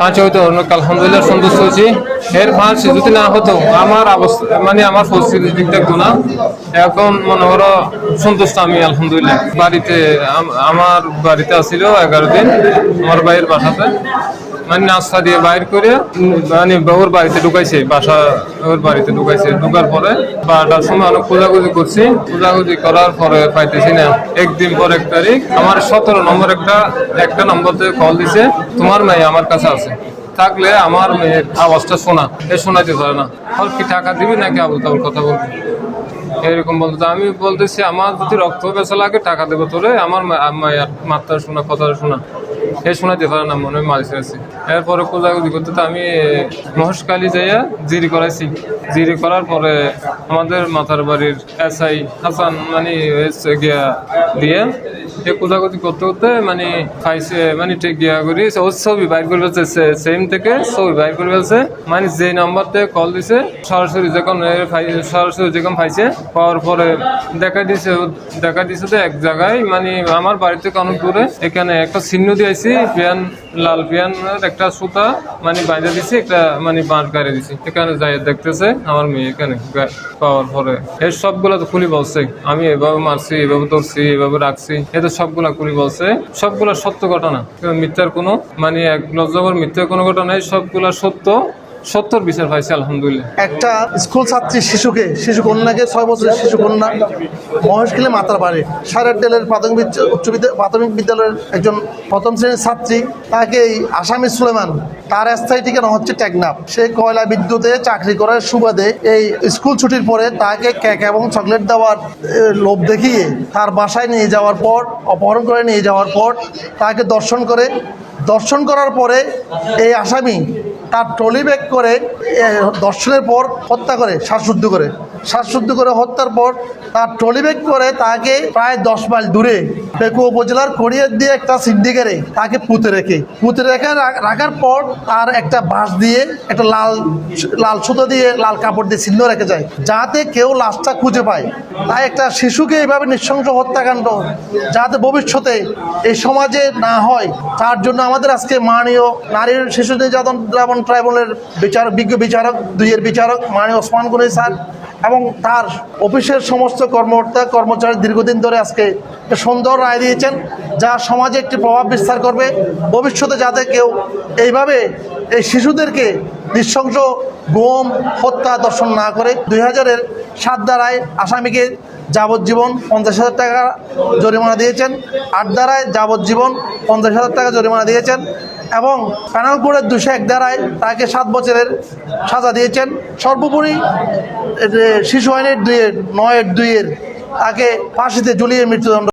পাঁচ হয়তো আলহামদুলিল্লাহ সন্তুষ্ট হয়েছি। এর পাঁচ যদি না হতো, আমার অবস্থা মানে আমার পরিস্থিতি ঠিক থাকতো না। এখন মনে করো সন্তুষ্ট আমি, আলহামদুলিল্লাহ। বাড়িতে আমার বাড়িতে আসছিল এগারো দিন, আমার ভাইয়ের বাসাতে। মানে নাস্তা দিয়ে বাইর করে মানে ওর বাড়িতে ঢুকাইছে, বাসা ওর বাড়িতে ঢুকাইছে। ঢুকার পরে বারোটার সময় অনেক খোঁজাখুঁজি করছি। খোঁজাখুঁজি করার পরে পাইতেছি না। একদিন পর এক তারিখ, আমার সতেরো নম্বর একটা একটা নম্বর থেকে কল দিছে, তোমার মেয়ে আমার কাছে আছে। থাকলে আমার মেয়ের আওয়াজটা শোনা। এ শোনাতে পারে না। আর কি টাকা দিবি নাকি আবুল তাবুল কথা বলবি? এরকম বলতে আমি বলতেছি, আমার যদি রক্ত বেচা লাগে, টাকা দেবো তোরে। আমার মাত্রা শোনা কথা শোনা। এ শোনাতে পারে না, মনে হয় মাঝে আছে এরপরে খোঁজাখুঁজি করতে তো আমি মহেশকালী যাইয়া জিরি করাইছি। জিরি করার পরে আমাদের মাথার বাড়ির এসআই হাসান মানে গিয়া দিয়ে এ খোঁজাখুঁজি করতে করতে মানে খাইছে মানে ঠিক গিয়া করি ওর ছবি বাইর করে ফেলছে সেম থেকে ছবি বাইর করে ফেলছে। মানে যে নাম্বার থেকে কল দিছে, সরাসরি যখন সরাসরি যখন পাইছে, পাওয়ার পরে দেখা দিছে দেখা দিছে তো এক জায়গায়। মানে আমার বাড়ি থেকে অনেক দূরে এখানে একটা চিহ্ন দিয়েছি পিয়ান লাল পিয়ানের একটা সুতা মানে বাইরে দিছি, একটা মানে বাঁশ গাড়ি দিছি। এখানে যাই দেখতেছে, আমার মেয়ে এখানে পাওয়ার পরে। এর সবগুলো তো খুলি বলছে। আমি এভাবে মারছি, এভাবে ধরছি, এভাবে রাখছি। এটা সবগুলা কুড়ি বলছে, সবগুলা সত্য ঘটনা। মিথ্যার কোনো মানে এক লজ্জাবর মিথ্যার কোনো ঘটনা সবগুলা সত্য। সত্যর বিচার পাইছে, আলহামদুলিল্লাহ। একটা স্কুল ছাত্রী শিশুকে শিশু কন্যাকে ছয় বছরের শিশু কন্যা মহেশখালী মাতার বাড়ি। সারেরডেলের প্রাথমিক উচ্চ প্রাথমিক বিদ্যালয়ের একজন প্রথম শ্রেণির ছাত্রী, তাকে এই আসামি সুলেমান, তার স্থায়ী ঠিকানা হচ্ছে টেকনাফ। সে কয়লা বিদ্যুতে চাকরি করার সুবাদে এই স্কুল ছুটির পরে তাকে কেক এবং চকলেট দেওয়ার লোভ দেখিয়ে তার বাসায় নিয়ে যাওয়ার পর, অপহরণ করে নিয়ে যাওয়ার পর তাকে দর্শন করে। দর্শন করার পরে এই আসামি তার ট্রলি ব্যাগ করে দর্শনের পর হত্যা করে শ্বাসরুদ্ধ করে। শ্বাসশুদ্ধ করে হত্যার পর তার ট্রলি ব্যাগ করে তাকে প্রায় দশ মাইল দূরে পেকু উপজেলার কড়িয়ার দিয়ে একটা সিন্ডিকেটে তাকে পুঁতে রেখে। পুঁতে রেখে রাখার পর তার একটা বাঁশ দিয়ে একটা লাল লাল সুতো দিয়ে লাল কাপড় দিয়ে চিহ্ন রেখে যায়, যাতে কেউ লাশটা খুঁজে পায়। তাই একটা শিশুকে এইভাবে নৃশংস হত্যাকাণ্ড যাতে ভবিষ্যতে এই সমাজে না হয়, তার জন্য আমাদের আজকে মাননীয় নারীর শিশু নির্যাতন ট্রাইব্যুনালের বিচারক, বিজ্ঞ বিচারক, দুইয়ের বিচারক মাননীয় ওসমান গনি স্যার এবং তার অফিসের সমস্ত কর্মকর্তা, কর্মচারী দীর্ঘদিন ধরে আজকে একটা সুন্দর রায় দিয়েছেন, যা সমাজে একটি প্রভাব বিস্তার করবে। ভবিষ্যতে যাতে কেউ এইভাবে এই শিশুদেরকে নৃশংস গোম হত্যা দর্শন না করে, দুই হাজারের সাত রায় আসামিকে যাবজ্জীবন পঞ্চাশ হাজার টাকা জরিমানা দিয়েছেন। আট দ্বারায় যাবজ্জীবন পঞ্চাশ হাজার টাকা জরিমানা দিয়েছেন এবং প্যানাল কোডের দুশো এক দ্বারায় তাকে সাত বছরের সাজা দিয়েছেন। সর্বোপরি শিশু আইনের দুইয়ের, নয়ের দুইয়ের তাকে ফাঁসিতে ঝুলিয়ে মৃত্যুদণ্ড